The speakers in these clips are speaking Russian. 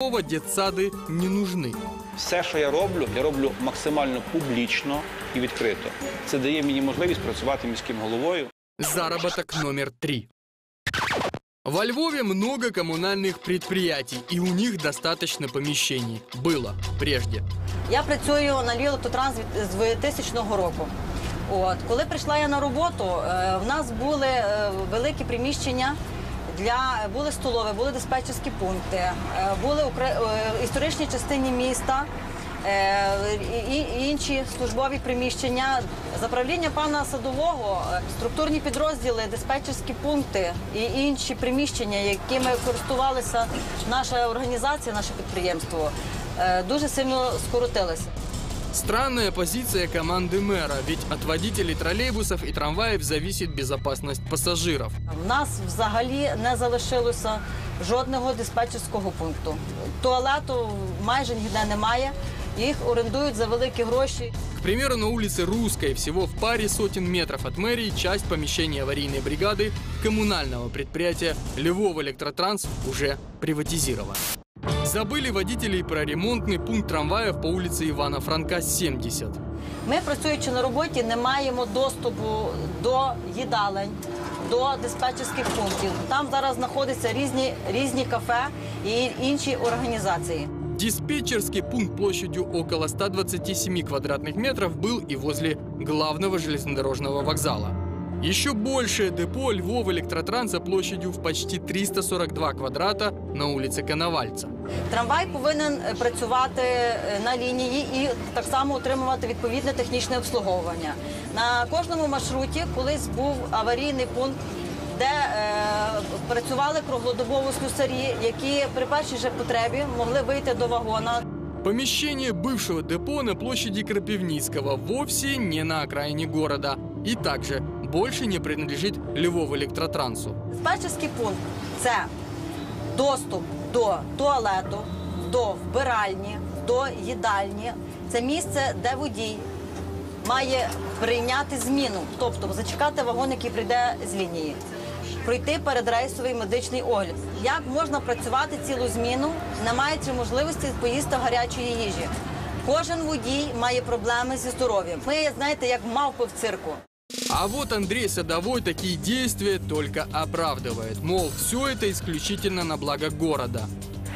Львова детсады не нужны. Все, що я роблю, я роблю максимально публічно і відкрито. Це дає мені можливість працювати міським головою. Заработок номер три. Во Львове много коммунальных предприятий, и у них достаточно помещений. Было прежде. Я працюю на Львів Електротранс від- з 2000 року. От коли прийшла я на роботу, е, в нас були е, великі приміщення для були столові, були диспетчерські пункти, е, були е, історичні частини міста. е, І інші службові приміщення заправління пана садового, структурні підрозділи, диспетчерські пункти і інші приміщення, якими користувалися наша організація, наше підприємство, дуже сильно скоротилися. Странная позиция команды мэра, ведь от водителей троллейбусов и трамваев зависит безопасность пассажиров. В нас взагалі не залишилося жодного диспетчерського пункту. Туалету майже ніде немає. Їх орендують за великі гроші. К примеру, на улице Русской, всего в паре сотен метров от мэрии, часть помещения аварийной бригады коммунального предприятия Львов Электротранс уже приватизирована. Забыли водители про ремонтный пункт трамваев по улице Ивана Франка, 70. Ми, працюючи на роботі, не маємо доступу до їдалень, до диспетчерських пунктів. Там зараз знаходяться різні, різні кафе і інші організації. Диспетчерский пункт площадью около 127 квадратных метров был и возле главного железнодорожного вокзала. Еще большее депо Львов Электротранса площадью в почти 342 квадрата на улице Коновальца. Трамвай повинен е, працювати е, на лінії і так само отримувати відповідне технічне обслуговування. На кожному маршруті колись був аварійний пункт, де е, працювали круглодобово слюсарі, які при першій же потребі могли вийти до вагона. Помещение бывшего депо на площади Крапивницкого вовсе не на окраине города. И также больше не принадлежит Львов Электротрансу. Диспетчерський пункт це доступ до туалету, до вбиральні, до їдальні. Це місце, де водій має прийняти зміну, тобто зачекати вагон, який прийде з лінії, пройти передрейсовий медичний огляд. Як можна працювати цілу зміну, не маючи можливості поїсти гарячої їжі? Кожен водій має проблеми зі здоров'ям. Ми, знаєте, як мавпи в цирку. А вот Андрей Садовой такие действия только оправдывает. Мол, все это исключительно на благо города.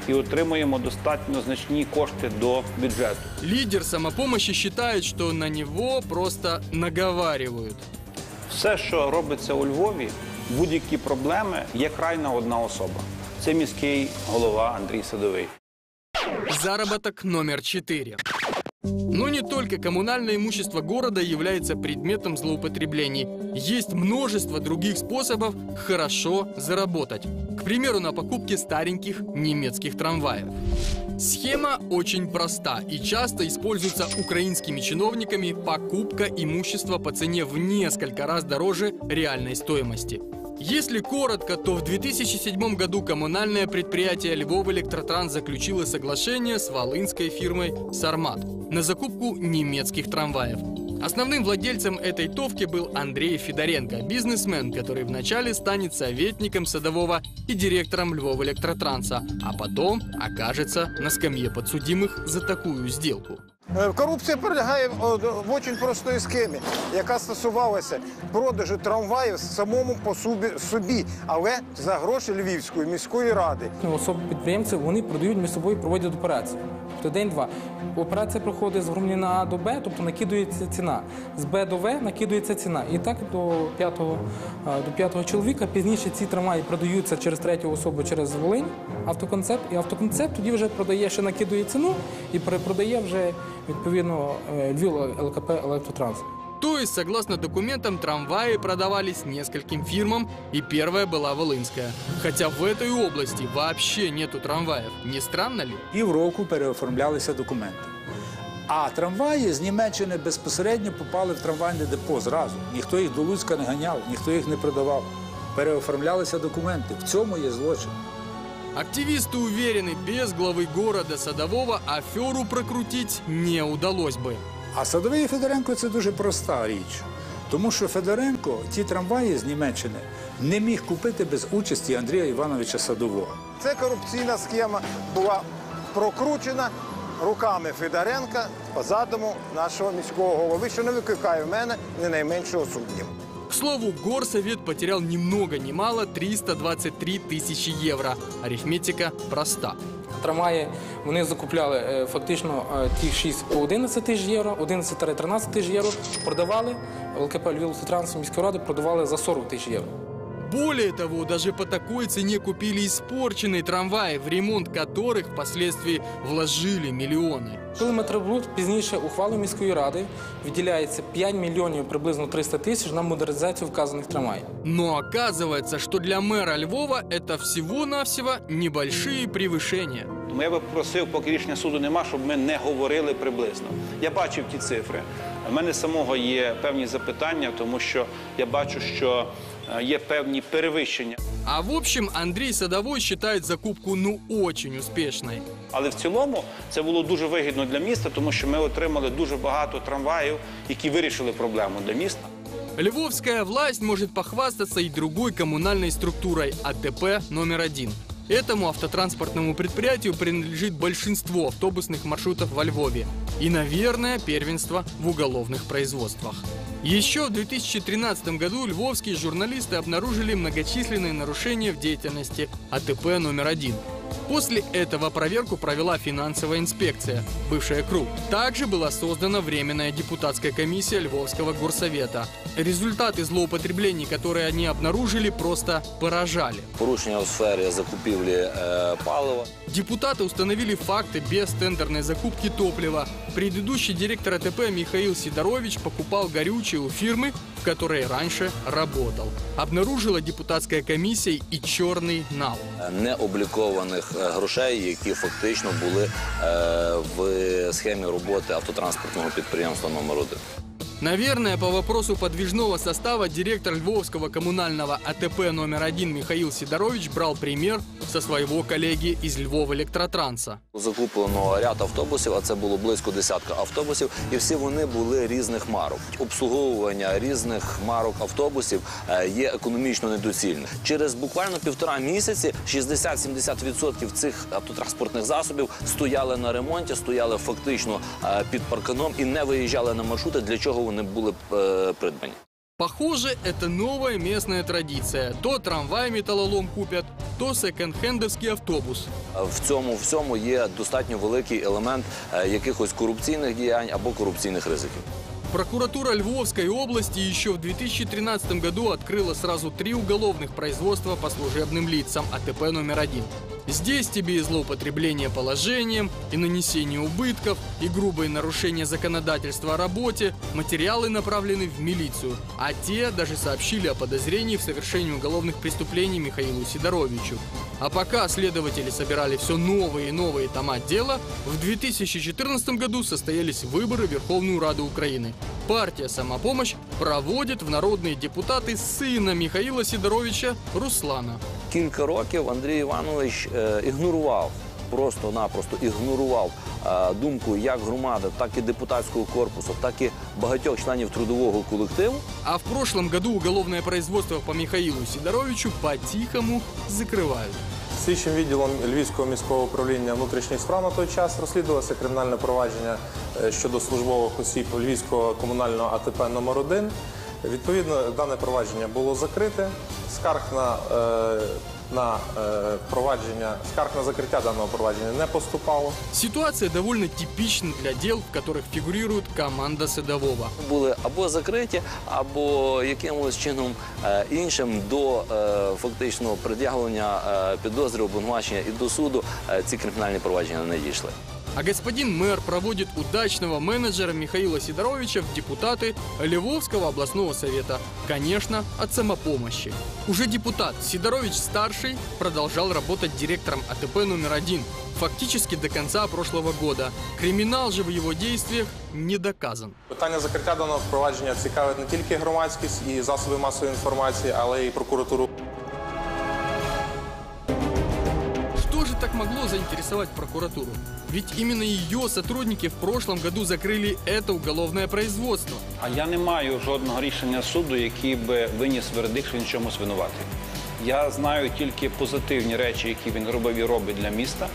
І отримуємо достатньо значні кошти до бюджету. Лидер самопомощи считает, что на него просто наговаривают. Все, що робиться у Львові, будь-які проблеми, є крайна одна особа. Це міський голова Андрій Садовий. Заработок номер 4. Но не только коммунальное имущество города является предметом злоупотреблений. Есть множество других способов хорошо заработать. К примеру, на покупке стареньких немецких трамваев. Схема очень проста и часто используется украинскими чиновниками покупка имущества по цене в несколько раз дороже реальной стоимости. Если коротко, то в 2007 году коммунальное предприятие Львов Электротранс заключило соглашение с волынской фирмой «Сармат» на закупку немецких трамваев. Основным владельцем этой товки был Андрей Федоренко, бизнесмен, который вначале станет советником садового и директором Львов Электротранса, а потом окажется на скамье подсудимых за такую сделку. Е, Корупція полягає в очень простої схемі, яка стосувалася продажу трамваїв самому по собі, але за гроші Львівської міської ради. Особи підприємці вони продають між собою проводять операцію. Тобто день-два. Операція проходить з громадянина А до Б, тобто накидується ціна. З Б до В накидується ціна. І так до п'ятого, до п'ятого чоловіка. Пізніше ці трамваї продаються через третю особу через Волинь, автоконцепт. І автоконцепт тоді вже продає, ще накидує ціну і перепродає вже відповідно е, Львів ЛКП Електротранс. То есть, согласно документам, трамваи продавались нескольким фирмам, и первая была Волынская. Хотя в этой области вообще нету трамваев. Не странно ли? Півроку переоформлялися документи. А трамваї з Німеччини безпосередньо попали в трамвайне депо зразу. Ніхто їх до Луцька не ганяв, ніхто їх не продавав. Переоформлялися документи. В цьому є злочин. Активисты уверены, без главы города Садового аферу прокрутить не удалось бы. А садовий Федоренко це дуже проста річ. Тому що Федоренко ті трамваї з Німеччини не міг купити без участі Андрія Івановича Садового. Це корупційна схема була прокручена руками Федоренка по задуму нашого міського голови, що не викликає в мене не найменшого сумніву. К слову, горсовет потерял ни много ни мало 323 тисячі євро. Арифметика проста. Трамваї вони закупляли е, фактично е, ті 6 по 11 тисяч євро, 11-13 тисяч євро продавали. ЛКП Львів міської ради продавали за 40 тисяч євро. Более того, даже по такой цене купили испорченные трамваи, в ремонт которых впоследствии вложили миллионы. Коли метробуд пізніше ухвалою міської ради виділяється 5 мільйонів приблизно 300 тисяч на модернізацію вказаних трамваїв. Но оказывается, что для мэра Львова это всего-навсего небольшие превышения. Тому я би попросив, поки рішення суду нема, щоб ми не говорили приблизно. Я бачив ті цифри. У мене самого є певні запитання, тому що я бачу, що е, є певні перевищення. А в общем, Андрей Садовой считает закупку ну очень успешной. Але в цілому це було дуже вигідно для міста, тому що ми отримали дуже багато трамваїв, які вирішили проблему для міста. Львовская власть может похвастаться и другой коммунальной структурой АТП номер один. Этому автотранспортному предприятию принадлежит большинство автобусных маршрутов во Львове и, наверное, первенство в уголовных производствах. Еще в 2013 году львовские журналисты обнаружили многочисленные нарушения в деятельности АТП номер один. После этого проверку провела финансовая инспекция, бывшая КРУ. Также была создана Временная депутатская комиссия Львовского горсовета. Результаты злоупотреблений, которые они обнаружили, просто поражали. порушення у сфері закупівлі е, палива. Депутаты установили факты без тендерной закупки топлива. Предыдущий директор АТП Михаил Сидорович покупал горючее у фирмы, в которой раньше работал. Обнаружила депутатская комиссия и черный нал. е, необлікованих е, грошей, які фактично були е, в схемі роботи автотранспортного підприємства номер 1 Наверное, по вопросу подвижного состава директор Львовского коммунального АТП номер один Михаил Сидорович брал пример со своего коллеги из Львова Электротранса. Закуплено ряд автобусів, а це було близько десятка автобусів, і всі вони були різних марок. Обслуговування різних марок автобусів е, є економічно недоцільним. Через буквально півтора місяці 60-70% цих автотранспортних засобів стояли на ремонті, стояли фактично е, під парканом і не виїжджали на маршрути, для чого вони були е, придбані. Похоже, это новая местная традиция. То трамвай металлолом купят, то секонд-хендовский автобус. В цьому всьому є достатньо великий елемент е, якихось корупційних діянь або корупційних ризиків. Прокуратура Львовской области еще в 2013 году открыла сразу три уголовных производства по служебным лицам АТП номер один. Здесь тебе и злоупотребление положением, и нанесение убытков, и грубые нарушения законодательства о работе. Материалы направлены в милицию, а те даже сообщили о подозрении в совершении уголовных преступлений Михаилу Сидоровичу. А пока следователи собирали все новые и новые тома дела, в 2014 году состоялись выборы Верховную Раду Украины. Партия «Самопомощь» проводит в народные депутаты сына Михаила Сидоровича Руслана. Кілька років Андрій Іванович е, ігнорував, просто-напросто ігнорував е, думку як громади, так і депутатського корпусу, так і багатьох членів трудового колективу. А в прошлом году уголовное производство по Михаилу Сидоровичу по-тихому закрывают. Слідчим відділом Львівського міського управління внутрішніх справ на той час розслідувалося кримінальне провадження е, щодо службових осіб Львівського комунального АТП номер 1 Відповідно, дане провадження було закрите. Скарг на, е, на е, провадження, скарг на закриття даного провадження не поступало. Ситуация довольно типична для дел, в которых фигурирует команда Садового. Були або закриті, або якимось чином е, іншим до е, фактично пред'явлення е, підозри, обвинувачення і до суду е, ці кримінальні провадження не дійшли. А господин мэр проводит удачного менеджера Михаила Сидоровича в депутаты Львовского областного совета. Конечно, от самопомощи. Уже депутат Сидорович-старший продолжал работать директором АТП номер один фактически до конца прошлого года. Криминал же в его действиях не доказан. Питання закриття даного провадження цікавить не тільки громадськість і засоби масової інформації, але й прокуратуру. Заинтересовать прокуратуру? Ведь именно ее сотрудники в прошлом году закрыли это уголовное производство. А я не маю жодного рішення суду, який би виніс вердикт, що він чомусь винуватий. Я знаю тільки позитивні речі, які він робив і робить для міста.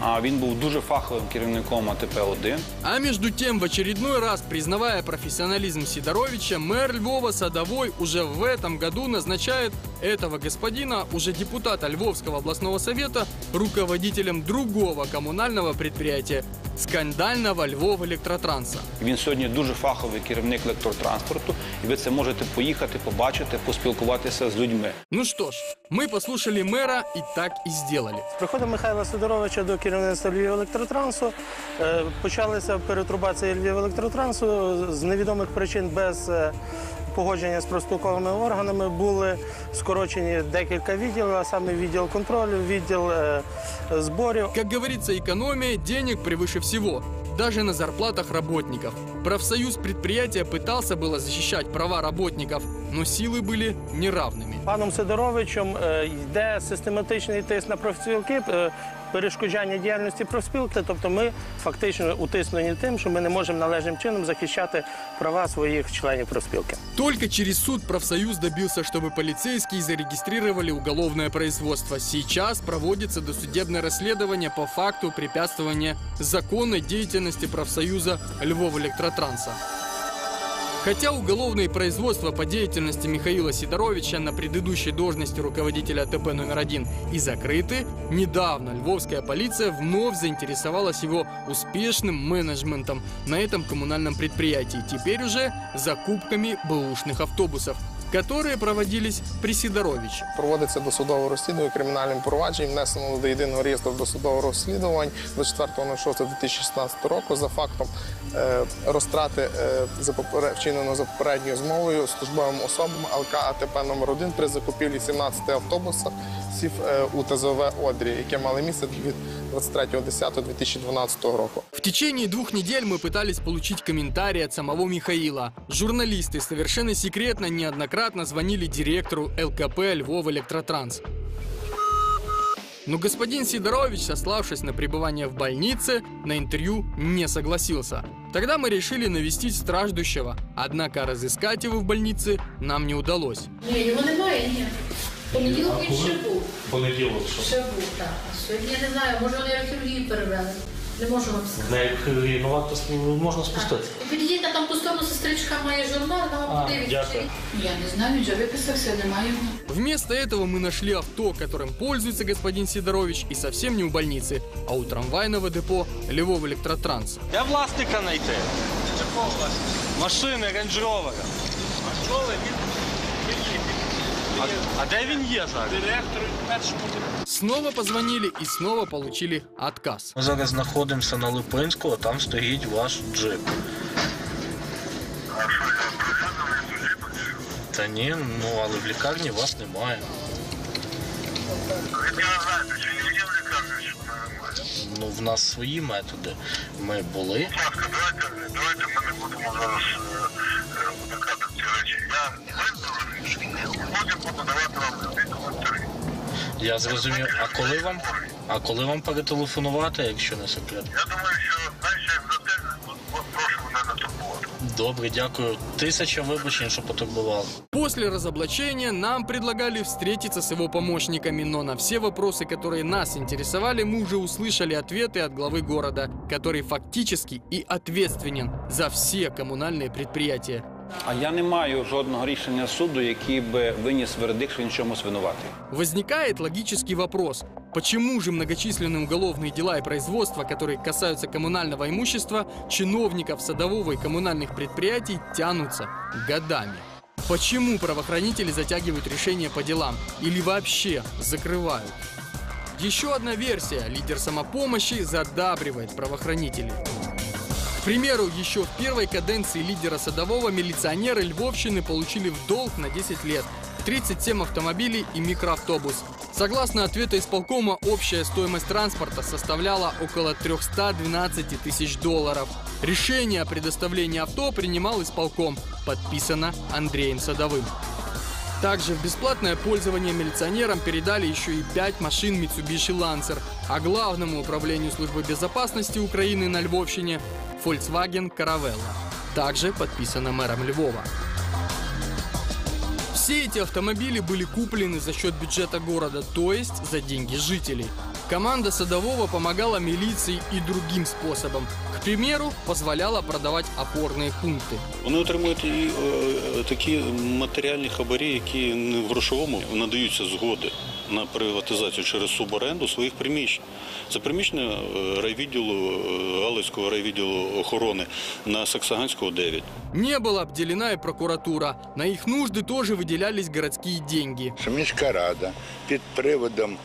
А він був дуже фаховим керівником АТП-1. А между тем, в очередной раз, признавая профессионализм Сидоровича, мэр Львова Садовой уже в этом году назначает этого господина, уже депутата Львовского областного совета, руководителем другого коммунального предприятия – скандального Львов Электротранса. Він сьогодні дуже фаховий керівник електротранспорту, і ви це можете поїхати, побачити, поспілкуватися з людьми. Ну что ж, мы послушали мэра и так и сделали. З приходом Михайла Сидоровича до керівництва Львівелектротрансу е, почалися перетрубації Львівелектротрансу з невідомих причин без е, погодження з профспілковими органами були скорочені декілька відділів, а саме відділ контролю, відділ е, зборів. Как говорится, экономия денег превыше всего, даже на зарплатах работников. Профсоюз предприятия пытался было защищать права работников, но силы были неравными. Паном Сидоровичем е, йде систематичний тиск на профспілки, перешкоджання діяльності профспілки. Тобто ми фактично утиснені тим, що ми не можемо належним чином захищати права своїх членів профспілки. Только через суд профсоюз добился, чтобы полицейские зарегистрировали уголовное производство. Сейчас проводится досудебное расследование по факту препятствования законной деятельности профсоюза Львов Электротранса. Хотя уголовные производства по деятельности Михаила Сидоровича на предыдущей должности руководителя АТП номер один и закрыты, недавно львовская полиция вновь заинтересовалась его успешным менеджментом на этом коммунальном предприятии, теперь уже закупками бэушных автобусов, которые проводились при Сидоровиче. Проводиться досудове розслідування кримінальним провадженням, внесено до єдиного реєстру досудового розслідувань до 4.06.2016 року за фактом е, розтрати е, за вчинено за попередньою змовою службовими особами ЛК АТП номер 1 при закупівлі 17 автобусів сів е, у ТЗВ Одрі, яке мали місце від 23.10.2012 року. В течение двух недель мы пытались получить комментарий от самого Михаила. Журналисты совершенно секретно неоднократно звонили директору ЛКП Львов Электротранс. Но господин Сидорович, сославшись на пребывание в больнице, на интервью не согласился. Тогда мы решили навестить страждущего, однако разыскать его в больнице нам не удалось. Ні, його немає, ні. Понеділок він ще був. Понеділок, що Ще був, так. А сьогодні я не знаю, може вони хірургію перевели. Не можу вам сказати. на хірургії, ну варто с- можна спуститися. Підійдіть на там ту сторону, сестричка має журнал, вона вам А, подивиться. дякую. Я не знаю, він вже виписався, немає його. Вместо этого мы нашли авто, которым пользуется господин Сидорович, и совсем не у больницы, а у трамвайного депо Львов Электротранс. Де власника знайти? Машини, Range Rover. А, а де він є зараз? Директор першому. Снова позвонили и снова получили отказ. Ми зараз знаходимося на Липинську, а там стоїть ваш джип. Та ні, ну але в лікарні вас немає. Ну, в нас свої методи. Ми були. Давайте ми не будемо зараз ці речі. Я визнав, потім буду давати вам любі коментарі. Я зрозумів. А коли вам? А коли вам перетелефонувати, якщо не секрет? Я думаю, що знаєш, як за те, прошу мене не турбувати. Добре, дякую. Тисяча вибачень, що потурбували. После разоблачения нам предлагали встретиться с его помощниками, но на все вопросы, которые нас интересовали, мы уже услышали ответы от главы города, который фактически и ответственен за все коммунальные предприятия. А я не маю жодного рішення суду, який би виніс вердикт, що він в чомусь винуватий. Возникает логический вопрос. Почему же многочисленные уголовные дела и производства, которые касаются коммунального имущества, чиновников садового и коммунальных предприятий тянутся годами? Почему правоохранители затягивают решения по делам или вообще закрывают? Еще одна версия. Лидер самопомощи задабривает правоохранителей. К примеру, еще в первой каденции лидера садового милиционеры Львовщины получили в долг на 10 лет 37 автомобилей и микроавтобус. Согласно ответу исполкома, общая стоимость транспорта составляла около 312 тысяч долларов. Решение о предоставлении авто принимал исполком, подписано Андреем Садовым. Также в бесплатное пользование милиционерам передали еще и 5 машин Mitsubishi Lancer, а главному управлению службы безопасности Украины на Львовщине Volkswagen Caravella. Также подписано мэром Львова. Все эти автомобили были куплены за счет бюджета города, то есть за деньги жителей. Команда Садового помогала милиции и другим способом. К примеру, позволяла продавать опорные пункты. Вони отримують і е, такі матеріальні хабарі, які не в грошовому надаються згоди на приватизацію через суборенду своїх приміщень. Це приміщення е, райвідділу е, Галицького райвідділу охорони на Саксаганського 9. Не была обделена и прокуратура. На их нужды тоже выделялись городские деньги. що міська рада під приводом е,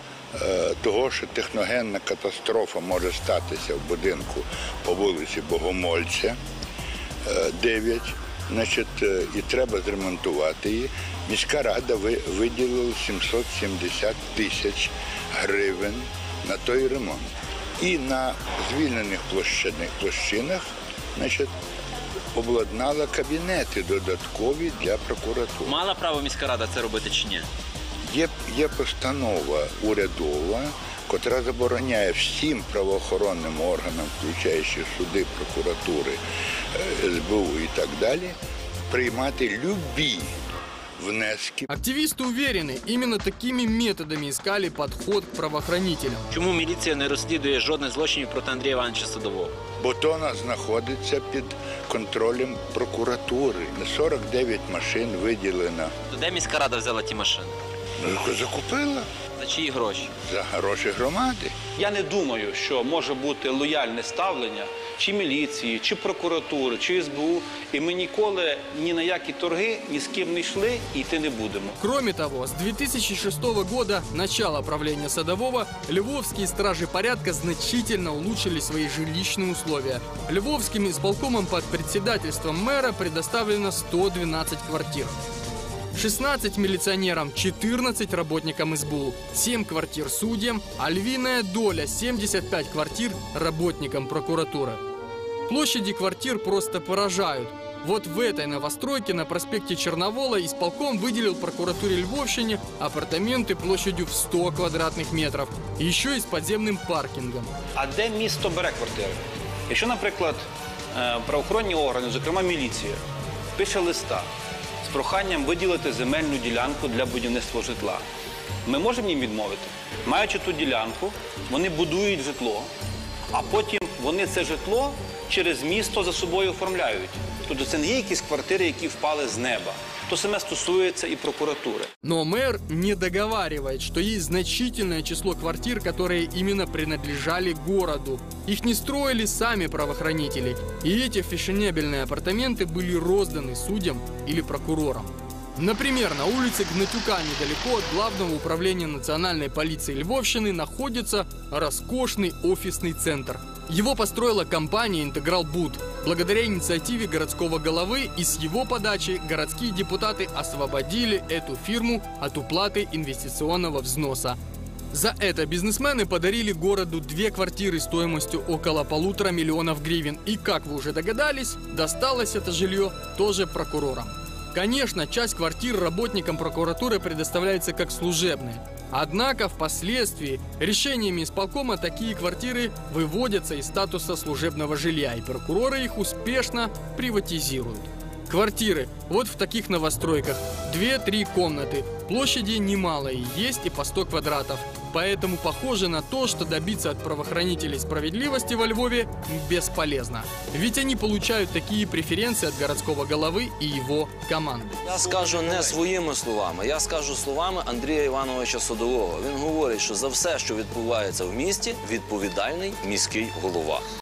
того, що техногенна катастрофа може статися в будинку по вулиці Богомольця, е, 9, значить, е, і треба зремонтувати її. Міська рада виділила 770 тисяч гривень на той ремонт. І на звільнених площини- площинах значить, обладнала кабінети додаткові для прокуратури. Мала право міська рада це робити чи ні? Є, є постанова урядова, котра забороняє всім правоохоронним органам, включаючи суди, прокуратури, е, СБУ і так далі, приймати любі внески. Активисты уверены, именно такими методами искали подход к правоохранителям. Чому міліція не розслідує жодних злочинів проти Андрія Івановича Садового? Бо то вона знаходиться під контролем прокуратури. 49 машин виділено. То де міська рада взяла ті машини? Ну, Закупила За чиї гроші? за гроші громади. Я не думаю, що може бути лояльне ставлення чи міліції, чи прокуратури, чи СБУ. І ми ніколи ні на які торги ні з ким не йшли і йти не будемо. Кроме того, с 2006 года, начала правления Садового, львовские стражи порядка значительно улучшили свои жилищные условия. Львовским исполкомом под председательством мэра предоставлено 112 квартир. 16 милиционерам, 14 работникам СБУ, 7 квартир судьям, а львиная доля 75 квартир работникам прокуратуры. Площади квартир просто поражают. Вот в этой новостройке на проспекте Черновола исполком выделил прокуратуре Львовщине апартаменты площадью в 100 квадратных метров, еще и с подземным паркингом. А де місто бере квартири? Якщо, наприклад, е, правоохоронні органи, зокрема міліція, пише листа з проханням виділити земельну ділянку для будівництва житла, ми можемо їм відмовити. Маючи ту ділянку, вони будують житло, а потім вони це житло через місто за собою оформляють. Тобто це не є якісь квартири, які впали з неба. То саме стосується і прокуратури. Но мэр не договаривает, что есть значительное число квартир, которые именно принадлежали городу. Их не строили сами правоохранители. И эти фешенебельные апартаменты были розданы судьям или прокурорам. Например, на улице Гнатюка, недалеко от главного управления национальной полиции Львовщины, находится роскошный офисный центр. его построила компания «Интеграл Буд». Благодаря инициативе городского головы и с его подачи городские депутаты освободили эту фирму от уплаты инвестиционного взноса. За это бизнесмены подарили городу две квартиры стоимостью около полутора миллионов гривен. И, как вы уже догадались, досталось это жилье тоже прокурорам. Конечно, часть квартир работникам прокуратуры предоставляется как служебные. Однако впоследствии решениями исполкома такие квартиры выводятся из статуса служебного жилья, и прокуроры их успешно приватизируют. Квартиры вот в таких новостройках. Две-три комнаты. Площади немалые, есть и по 100 квадратов. Поэтому похоже на то, что добиться от правоохранителей справедливости во Львове бесполезно. Ведь они получают такие преференции от городского головы и его команды. Я скажу не своїми словами, я скажу словами Андрія Івановича Садового. Він говорить, що за все, що відбувається в місті, відповідальний міський голова.